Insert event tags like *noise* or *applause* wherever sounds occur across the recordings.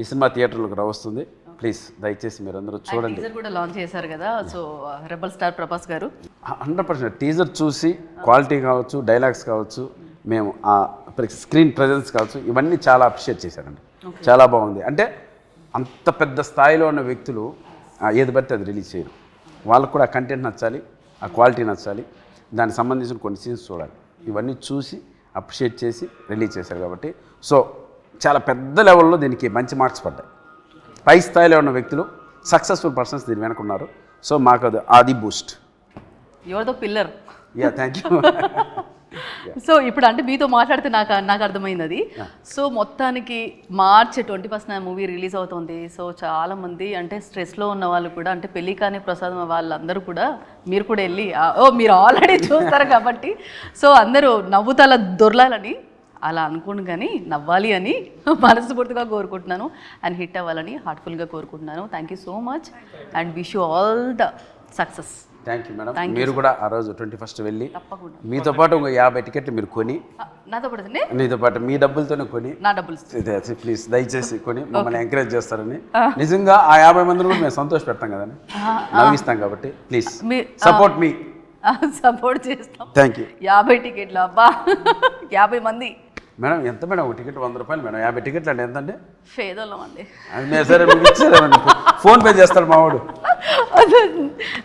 ఈ సినిమా థియేటర్లకు వస్తుంది ప్లీజ్ దయచేసి మీరు అందరూ చూడండి. టీజర్ కూడా లాంచ్ చేశారు కదా సో రెబల్ స్టార్ ప్రభాస్ గారు. హండ్రెడ్ పర్సెంట్ టీజర్ చూసి క్వాలిటీ కావచ్చు డైలాగ్స్ కావచ్చు మేము ఆ స్క్రీన్ ప్రజెన్స్ కావచ్చు ఇవన్నీ చాలా అప్రిషియేట్ చేశారండి. చాలా బాగుంది. అంటే అంత పెద్ద స్థాయిలో ఉన్న వ్యక్తులు ఆ, ఏది పడితే అది రిలీజ్ చేయరు. వాళ్ళకు కూడా కంటెంట్ నచ్చాలి ఆ క్వాలిటీ నచ్చాలి. దానికి సంబంధించిన కొన్ని సీన్స్ చూడాలి. ఇవన్నీ చూసి అప్రిషియేట్ చేసి రిలీజ్ చేశారు కాబట్టి. సో చాలా పెద్ద లెవెల్లో దీనికి మంచి మార్క్స్ పడ్డాయి. పై స్థాయిలో ఉన్న వ్యక్తులు సక్సెస్ఫుల్ పర్సన్స్ దీని వెనుకున్నారు సో మాకు అది అది boost your the pillar yeah thank you so ఇప్పుడు అంటే మీతో మాట్లాడితే నాకు నాకు అర్థమైంది అది. సో మొత్తానికి March twenty first movie release అవుతుంది. సో చాలా మంది అంటే స్ట్రెస్లో ఉన్న వాళ్ళు కూడా అంటే పెళ్ళి కాని ప్రసాదం వాళ్ళందరూ కూడా మీరు కూడా వెళ్ళి ఓ మీరు ఆల్రెడీ చూస్తారు *laughs* కాబట్టి. సో అందరూ నవ్వుతల దొరలాలని అలా అనుకోను కానీ నవ్వాలి అని *laughs* మనస్ఫూర్తిగా కోరుకుంటున్నాను అండ్ హిట్ అవ్వాలని హార్ట్ఫుల్గా కోరుకుంటున్నాను. Thank you so much and wish you all the success thank you madam మీరు కూడా ఆ రోజు ట్వంటీ ఫస్ట్ వెళ్ళి తప్పకుండా. మీతో పాటు ఒక యాభై టికెట్లు మీరు కొని నాతో పడుతుంది మీతో పాటు మీ డబ్బులతోనే కొని నా డబ్బులు. ప్లీజ్ దయచేసి కొని *laughs* మమ్మల్ని ఎంకరేజ్ చేస్తారని. నిజంగా ఆ యాభై మందిని కూడా మేము సంతోష పెడతాం కదండి. నవ్విస్తాం కాబట్టి ప్లీజ్ సపోర్ట్ మీ సపోర్ట్ చేస్తాం. థ్యాంక్ యూ యాభై టికెట్లు అబ్బా. *laughs* యాభై మంది. మేడం ఎంత మేడం? ఒక టికెట్ వంద రూపాయలు మేడం. యాభై టికెట్లు అంటే ఎంతండి? ఫేదోళ్ళం అండి. అది మేము సరే మీకు ఇచ్చారేమండి ఫోన్ పే చేస్తాడు మావాడు.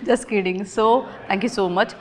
Just kidding so thank you so much